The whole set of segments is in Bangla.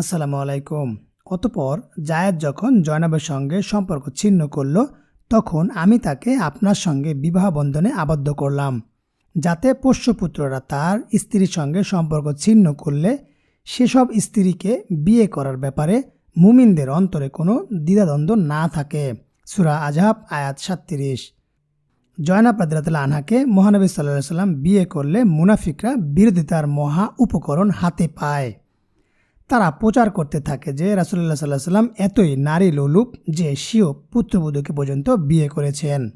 আসসালামু আলাইকুম। অতপর জায়েদ যখন জয়নাবের সঙ্গে সম্পর্ক ছিন্ন করল, তখন আমি তাকে আপনার সঙ্গে বিবাহ বন্ধনে আবদ্ধ করলাম, যাতে পোষ্যপুত্ররা তার স্ত্রীর সঙ্গে সম্পর্ক ছিন্ন করলে সেসব স্ত্রীকে বিয়ে করার ব্যাপারে মুমিনদের অন্তরে কোনো দ্বিধাদ্বন্দ্ব না থাকে। সুরা আজহাব আয়াত সাত্রিশ জয়নাব রাদিয়াল্লাহু আনহাকে মহানবী সাল্লাহ সাল্লাম বিয়ে করলে মুনাফিকরা বিরোধিতার মহা উপকরণ হাতে পায়। তারা প্রচার করতে থাকে যে রাসুল্লাহ সাল্লাহ সাল্লাম এতই নারী লোলুপ যে স্বীয় পুত্রবধূকে পর্যন্ত বিয়ে করেছেন।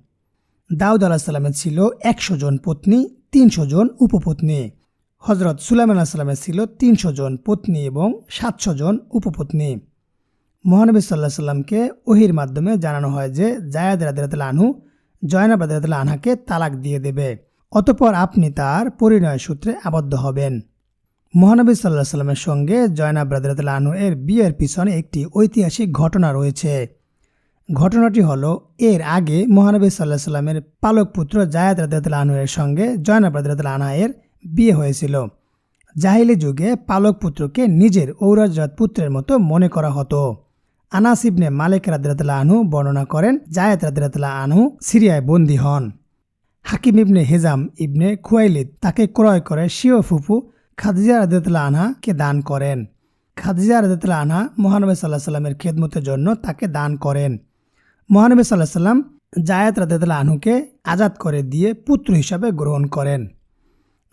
দাউদ আলাহ সাল্লামের ছিল একশো জন পত্নী, তিনশো জন উপপত্নী। হজরত সুলাইমান আলাহ সাল্লামের ছিল তিনশো জন পত্নী এবং সাতশো জন উপপত্নী। মহানবী সাল্লাহ সাল্লামকে ওহির মাধ্যমে জানানো হয় যে জায়াদ রাদিরাতুল আনহু জয়নাব রাদিরাতুল আনহাকে তালাক দিয়ে দেবে। অতপর আপনি তার পরিণয় সূত্রে আবদ্ধ হবেন। মহানবী সাল্লাহ সাল্লামের সঙ্গে জয়নাব রাদিরাতুল আনহু এর বিয়ের পিছনে একটি ঐতিহাসিক ঘটনা রয়েছে। ঘটনাটি হলো, এর আগে মহানবী সাল্লাহ সাল্লামের পালক পুত্র জায়াদ রাদিরাতুল আনহু এর সঙ্গে জয়নাব রাদিরাতুল আনহা এর বিয়ে হয়েছিল। জাহিলি যুগে পালক পুত্রকে নিজের ঔরজাত পুত্রের মতো মনে করা হতো। আনাস ইবনে মালিক রাদিরাতুল্লাহ আনহু বর্ণনা করেন, জায়েদ রাদিরাতুল্লাহ আনহু সিরিয়ায় বন্দী হন। হাকিম ইবনে হেজাম ইবনে খুয়াইলিদ তাকে ক্রয় করে শিও ফুফু খাদিজা রাদিয়াতুল্লাহ আনহাকে দান করেন। খাদিজা রাদিয়াতুল্লাহ আনহা মহানবী সাল্লাহ সাল্লামের খেদমতের জন্য তাকে দান করেন। মহানবী সাল্লাহ সাল্লাম জায়েদ রাদিয়াতুল্লাহ আনহুকে আজাদ করে দিয়ে পুত্র হিসাবে গ্রহণ করেন।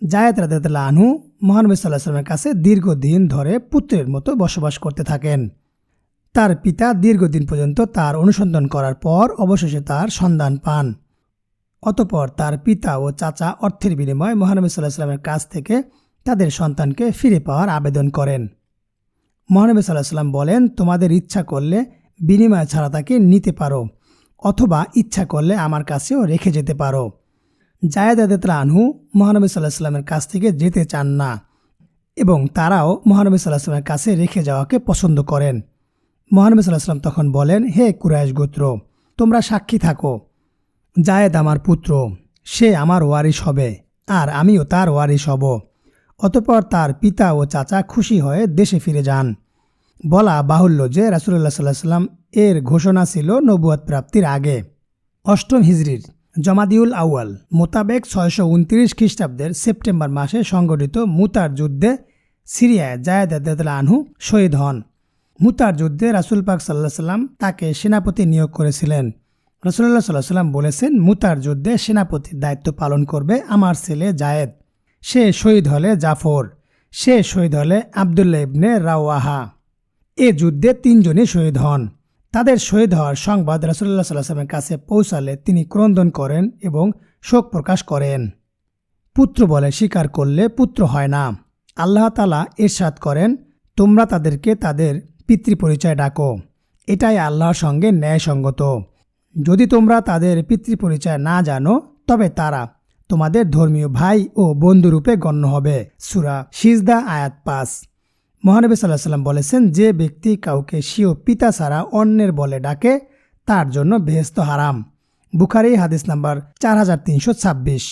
জায়েদ রাদিয়াতুল্লাহ আনহু মহানবী সাল্লাহ সাল্লামের কাছে দীর্ঘদিন ধরে পুত্রের মতো বসবাস করতে থাকেন। তার পিতা দীর্ঘদিন পর্যন্ত তার অনুসন্ধান করার পর অবশেষে তার সন্ধান পান। অতপর তার পিতা ও চাচা অর্থের বিনিময়ে মহানবী সাল্লাহ সাল্লামের কাছ থেকে তাদের সন্তানকে ফিরে পাওয়ার আবেদন করেন। মহানবী সাল্লাম বলেন, তোমাদের ইচ্ছা করলে বিনিময় ছাড়া তাকে নিতে পারো, অথবা ইচ্ছা করলে আমার কাছেও রেখে যেতে পারো। জায়েদ আদেতলা আনহু মহানবী সাল্লাহ সাল্লামের কাছ থেকে যেতে চান না এবং তারাও মহানবী সাল্লাহ সাল্লামের কাছে রেখে যাওয়াকে পছন্দ করেন। মহানবী সাল্লাহ সাল্লাম তখন বলেন, হে কুরাইশ গোত্র, তোমরা সাক্ষী থাকো। জায়েদ আমার পুত্র, সে আমার ওয়ারিশ হবে আর আমিও তার ওয়ারিশ হব। অতপর তার পিতা ও চাচা খুশি হয়ে দেশে ফিরে যান। বলা বাহুল্য যে রাসুল্লাহ সাল্লাহ সাল্লাম এর ঘোষণা ছিল নবুয়াদ প্রাপ্তির আগে। অষ্টম হিজরির জমাদিউল আউয়াল মোতাবেক ছয়শো উনত্রিশ খ্রিস্টাব্দের সেপ্টেম্বর মাসে সংগঠিত মুতার যুদ্ধে সিরিয়ায় জায়েদ আনহু শহীদ হন। মুতার যুদ্ধে রাসুল পাক সাল্লাহ সাল্লাম তাকে সেনাপতি নিয়োগ করেছিলেন। রসুল্লাহ সাল্লাহ সাল্লাম বলেছেন, মুতার যুদ্ধে সেনাপতির দায়িত্ব পালন করবে আমার ছেলে জায়েদ। সে শহীদ হলে জাফর, সে শহীদ হলে আবদুল্লা ইবনে রাওয়াহা। এ যুদ্ধে তিনজনই শহীদ হন। তাদের শহীদ হওয়ার সংবাদ রাসুল্লাহ সাল্লামের কাছে পৌঁছালে তিনি ক্রন্দন করেন এবং শোক প্রকাশ করেন। পুত্র বলে স্বীকার করলে পুত্র হয় না। আল্লাহ তালা এরশাদ করেন, তোমরা তাদেরকে তাদের পিতৃপরিচয় ডাকো। এটাই আল্লাহর সঙ্গে ন্যায়সঙ্গত। যদি তোমরা তাদের পিতৃপরিচয় না জানো, তবে তারা তোমাদের ধর্মীয় ভাই ও বন্ধুরূপে গণ্য হবে। সুরা সিজদা, আয়াত পাস মহানবী সাল্লাহ সাল্লাম বলেছেন, যে ব্যক্তি কাউকে স্বীয় পিতা ছাড়া অন্যের বলে ডাকে, তার জন্য বেহেস্ত হারাম। বুখারি, হাদিস নাম্বার চার হাজার তিনশো ছাব্বিশ।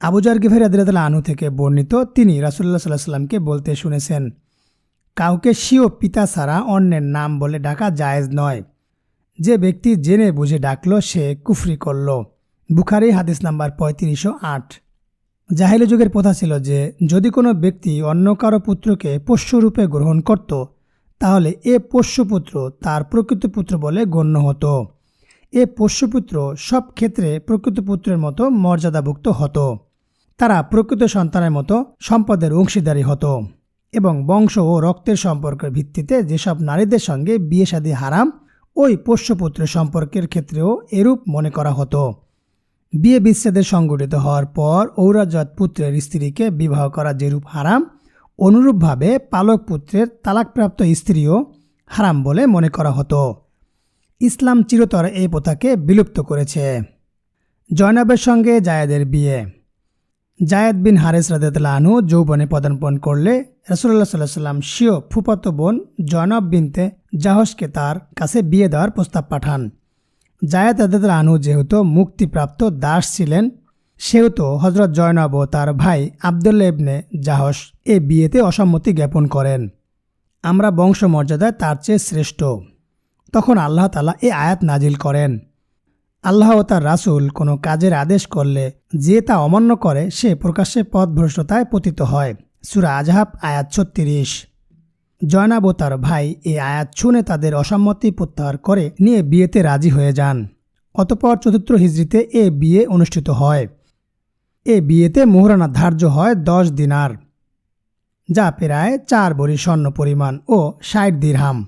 আবুজার গিফের আদিরাতুল্লাহ আনু থেকে বর্ণিত, তিনি রাসুল্লাহ সাল্লাহ সাল্লামকে বলতে শুনেছেন, কাউকে স্বীয় পিতা ছাড়া অন্যের নাম বলে ডাকা জায়েজ নয়। যে ব্যক্তি জেনে বুঝে ডাকলো, সে কুফরি করল। বুখারি হাদিস নাম্বার পঁয়ত্রিশশো আট। জাহিলি যুগের প্রথা ছিল যে, যদি কোনো ব্যক্তি অন্য কারও পুত্রকে পোষ্যরূপে গ্রহণ করত, তাহলে এ পোষ্যপুত্র তার প্রকৃত পুত্র বলে গণ্য হতো। এ পোষ্যপুত্র সব ক্ষেত্রে প্রকৃত পুত্রের মতো মর্যাদাভুক্ত হতো। তারা প্রকৃত সন্তানের মতো সম্পদের অংশীদারি হতো এবং বংশ ও রক্তের সম্পর্কের ভিত্তিতে যেসব নারীদের সঙ্গে বিয়ে শাদী হারাম, ওই পোষ্যপুত্রের সম্পর্কের ক্ষেত্রেও এরূপ মনে করা হতো। বিয়ে বিচ্ছেদের সংগঠিত হওয়ার পর ঔরাজাত পুত্রের স্ত্রীকে বিবাহ করা যেরূপ হারাম, অনুরূপভাবে পালক পুত্রের তালাকপ্রাপ্ত স্ত্রীও হারাম বলে মনে করা হতো। ইসলাম চিরতর এই প্রথাকে বিলুপ্ত করেছে। জয়নাবের সঙ্গে জায়েদের বিয়ে। জায়েদ বিন হারেস রাদেতুল্লাহ আনু যৌবনে পদার্পণ করলে রসুল্লাহ সাল্লাহ সাল্লাম শিও ফুপাতো বোন জয়নব বিনতে জাহসকে তার কাছে বিয়ে দেওয়ার প্রস্তাব পাঠান। জায়েদ আদাদ আনু যেহেতু মুক্তিপ্রাপ্ত দাস ছিলেন, সেহেতু হজরত জয়নব ও তার ভাই আবদুল্লা ইবনে জাহস এ বিয়েতে অসম্মতি জ্ঞাপন করেন। আমরা বংশমর্যাদায় তার চেয়ে শ্রেষ্ঠ। তখন আল্লাহ তালা এ আয়াত নাজিল করেন। আল্লাহ ও তার রাসূল কোনো কাজের আদেশ করলে যে তা অমান্য করে সে প্রকাশ্যে পথভ্রষ্টতায় পতিত হয়। সুরা আজহাব আয়াত ছত্রিশ। জয়নাব তার ভাই এই আয়াত শুনে তাদের অসম্মতি প্রত্যাহার করে নিয়ে বিয়েতে রাজি হয়ে যান। অতপর চতুর্থ হিজড়িতে এ বিয়ে অনুষ্ঠিত হয়। এ বিয়েতে মোহরানা ধার্য হয় দশ দিনার, যা প্রায় চার বড়ি স্বর্ণ পরিমাণ ও ষাট দিরহাম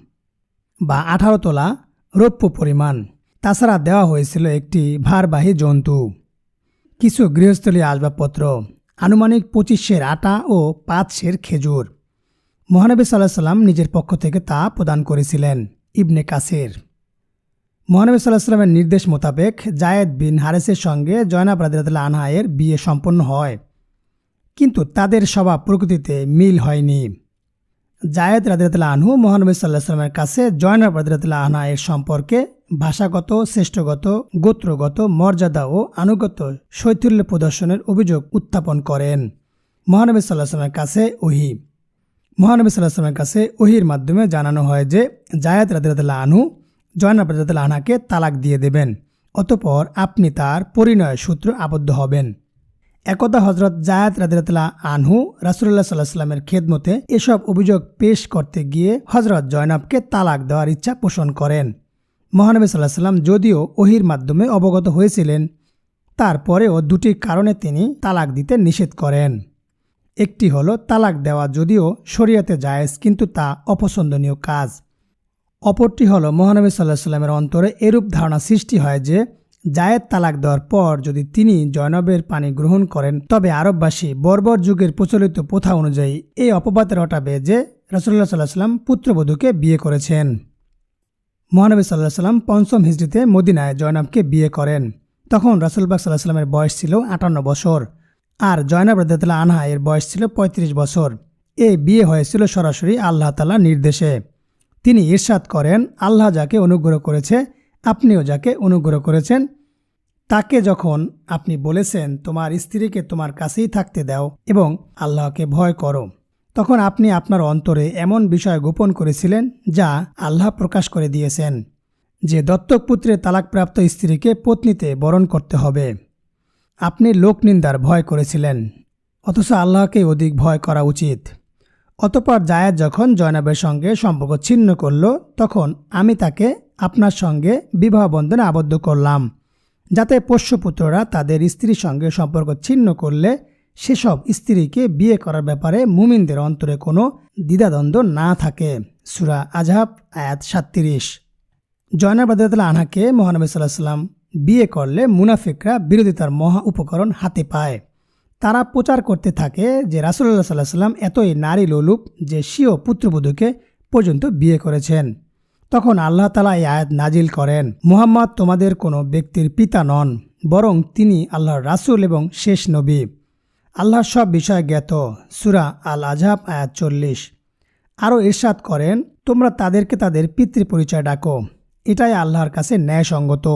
বা আঠারো তোলা রৌপ্য পরিমাণ। তাছাড়া দেওয়া হয়েছিল একটি ভারবাহী জন্তু। কিছু গৃহস্থলী আসবাবপত্র, আনুমানিক পঁচিশ সের আটা ও পাঁচ সের খেজুর। মহানবী সাল্লাহ সাল্লাম নিজের পক্ষ থেকে তা প্রদান করেছিলেন। ইবনে কাসের। মহানবী সাল্লাহ সাল্লামের নির্দেশ মোতাবেক জায়েদ বিন হারেসের সঙ্গে জয়নাব রাদিরাতুল্লাহ আনহায়ের বিয়ে সম্পন্ন হয়। কিন্তু তাদের স্বভাব প্রকৃতিতে মিল হয়নি। জায়েদ রাদিরাতুল্লাহ আনহু মহানবী সাল্লাহ সাল্লামের কাছে জয়নাব রাদিরাতুল্লাহ আনহায়ের সম্পর্কে ভাষাগত, শ্রেষ্ঠগত, গোত্রগত মর্যাদা ও আনুগত্য শৈথিল্য প্রদর্শনের অভিযোগ উত্থাপন করেন। মহানবী সাল্লাহ সাল্লামের কাছে ওহি। মহানবী সাল্লাহ সাল্লামের কাছে ওহির মাধ্যমে জানানো হয় যে জায়াত রাদিরাতুল্লাহ আনহু জয়নাব রাদিরাতুল্লাহ আনহাকে তালাক দিয়ে দেবেন, অতপর আপনি তার পরিণয় সূত্র আবদ্ধ হবেন। একদা হজরত জায়াত রাদিরাতুল্লাহ আনহু রাসুল্লাহ সাল্লাহ সাল্লামের খেদমতে এসব অভিযোগ পেশ করতে গিয়ে হজরত জয়নাবকে তালাক দেওয়ার ইচ্ছা পোষণ করেন। মহানবী সাল্লাহ সাল্লাম যদিও ওহির মাধ্যমে অবগত হয়েছিলেন, তারপরেও দুটি কারণে তিনি তালাক দিতে নিষেধ করেন। একটি হলো তালাক দেওয়া যদিও শরীয়তে জায়েজ, কিন্তু তা অপছন্দনীয় কাজ। অপরটি হলো মহানবী সাল্লাহ সাল্লামের অন্তরে এরূপ ধারণা সৃষ্টি হয় যে, জায়েদ তালাক দেওয়ার পর যদি তিনি জয়নবের পানি গ্রহণ করেন, তবে আরববাসী বর্বর যুগের প্রচলিত প্রথা অনুযায়ী এই অপবাদ রটাবে যে রসুল্লাহ সাল্লাহ সাল্লাম পুত্রবধূকে বিয়ে করেছেন। মহানবী সাল্লাহ সাল্লাম পঞ্চম হিজড়িতে মদিনায় জয়নবকে বিয়ে করেন। তখন রাসুলবাগ সাল্লাহ সাল্লামের বয়স ছিল আটান্ন বছর। আর জয়নাব রদাতুল্লাহ আনহা এর বয়স ছিল ৩৫ বছর। এই বিয়ে হয়েছিল সরাসরি আল্লাহ তালার নির্দেশে। তিনি ঈর্ষাদ করেন, আল্লাহ যাকে অনুগ্রহ করেছে, আপনিও যাকে অনুগ্রহ করেছেন, তাকে যখন আপনি বলেছেন, তোমার স্ত্রীকে তোমার কাছেই থাকতে দাও এবং আল্লাহকে ভয় করো। তখন আপনি আপনার অন্তরে এমন বিষয় গোপন করেছিলেন, যা আল্লাহ প্রকাশ করে দিয়েছেন, যে দত্তক পুত্রের তালাকপ্রাপ্ত স্ত্রীকে পত্নীতে বরণ করতে হবে। আপনি লোকনিন্দার ভয় করেছিলেন, অথচ আল্লাহকে অধিক ভয় করা উচিত। অতপর জায়াদ যখন জয়নাবের সঙ্গে সম্পর্ক ছিন্ন করল, তখন আমি তাকে আপনার সঙ্গে বিবাহ বন্ধনে আবদ্ধ করলাম, যাতে পোষ্যপুত্ররা তাদের স্ত্রীর সঙ্গে সম্পর্ক ছিন্ন করলে সেসব স্ত্রীকে বিয়ে করার ব্যাপারে মুমিনদের অন্তরে কোনো দ্বিধাদ্বন্দ্ব না থাকে। সুরা আজহাব আয়াত সাত্রিশ জয়নাব রাদিয়াতুল্লাহ আনহাকে মহানবী সাল্লাহ সাল্লাম বিয়ে করলে মুনাফিকরা বিরোধিতার মহা উপকরণ হাতে পায়। তারা প্রচার করতে থাকে যে রাসুল্লাহ সাল্লাহ সাল্লাম এতই নারী লোলুপ যে স্বীয় পুত্রবধূকে পর্যন্ত বিয়ে করেছেন। তখন আল্লাহ তালা এই আয়াত নাজিল করেন, মুহাম্মদ তোমাদের কোনো ব্যক্তির পিতা নন, বরং তিনি আল্লাহর রাসূল এবং শেষ নবী। আল্লাহর সব বিষয় জ্ঞাত। সুরা আল আজহাব আয়াত চল্লিশ। আরও ইরশাদ করেন, তোমরা তাদেরকে তাদের পিতৃ পরিচয় ডাকো। এটাই আল্লাহর কাছে ন্যায়সঙ্গত।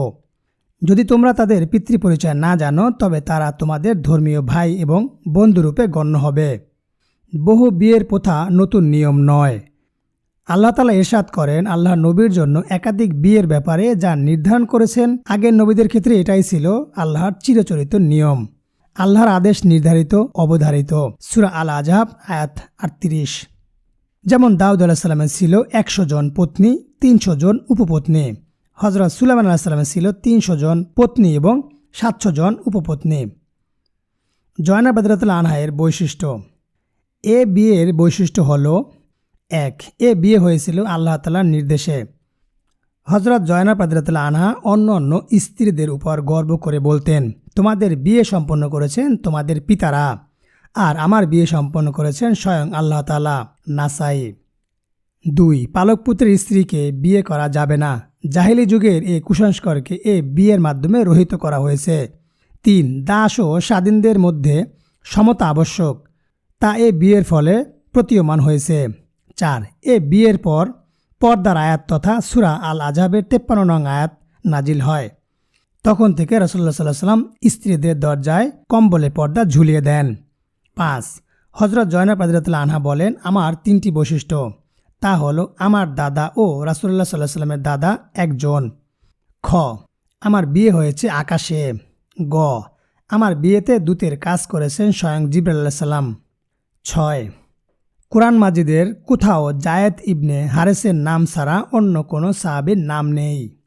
যদি তোমরা তাদের পিতৃ পরিচয় না জানো, তবে তারা তোমাদের ধর্মীয় ভাই এবং বন্ধুরূপে গণ্য হবে। বহু বিয়ের প্রথা নতুন নিয়ম নয়। আল্লাহ তালা এরশাদ করেন, আল্লাহ নবীর জন্য একাধিক বিয়ের ব্যাপারে যা নির্ধারণ করেছেন, আগের নবীদের ক্ষেত্রে এটাই ছিল আল্লাহর চিরচরিত নিয়ম। আল্লাহর আদেশ নির্ধারিত, অবধারিত। সুরা আল আজহাব আয়াত আটত্রিশ। যেমন দাউদ আলাহ সাল্লামের ছিল একশো জন পত্নী, তিনশো জন উপপত্নী। হজরত সুলাইমান আলাহ সাল্লামের ছিল তিনশো জন পত্নী এবং সাতশো জন উপপত্নী। জয়না বাদরাতুল আনহায়ের বৈশিষ্ট্য। এ বিয়ের বৈশিষ্ট্য হল, এক, এ বিয়ে হয়েছিল আল্লাহ তালার নির্দেশে। হজরত জয়না পাদরাতুল্লাহ আনহা অন্য অন্য স্ত্রীদের উপর গর্ব করে বলতেন, তোমাদের বিয়ে সম্পন্ন করেছেন তোমাদের পিতারা, আর আমার বিয়ে সম্পন্ন করেছেন স্বয়ং আল্লাহ তালা নাসাই। দুই পালক পুত্রের স্ত্রীকে বিয়ে করা যাবে না। জাহিলি যুগের এই কুসংস্কারকে এ বিয়ের মাধ্যমে রহিত করা হয়েছে। তিন, দাস ও স্বাধীনদের মধ্যে সমতা আবশ্যক। তা এ বিয়ের ফলে প্রতীয়মান হয়েছে। চার, এ বিয়ের পর পর্দার আয়াত তথা সুরা আল আজহাবের তেপ্পান্ন নং আয়াত নাজিল হয়। তখন থেকে রসল্লা সাল্লাহ সাল্লাম স্ত্রীদের দরজায় কম্বলে পর্দা ঝুলিয়ে দেন। পাঁচ হজরত জয়নাব আদিরাতুল্লাহ আনহা বলেন, আমার তিনটি বৈশিষ্ট্য। তা হলো আমার দাদা ও রাসুল্লাহ সাল্লাহ সাল্লামের দাদা একজন। খ, আমার বিয়ে হয়েছে আকাশে। গ, আমার বিয়েতে দূতের কাজ করেছেন স্বয়ং জিবরাল্লাহ সাল্লাম ছয়, কোরআন মাজিদের কোথাও জায়েদ ইবনে হারেসের নাম ছাড়া অন্য কোনো সাহাবির নাম নেই।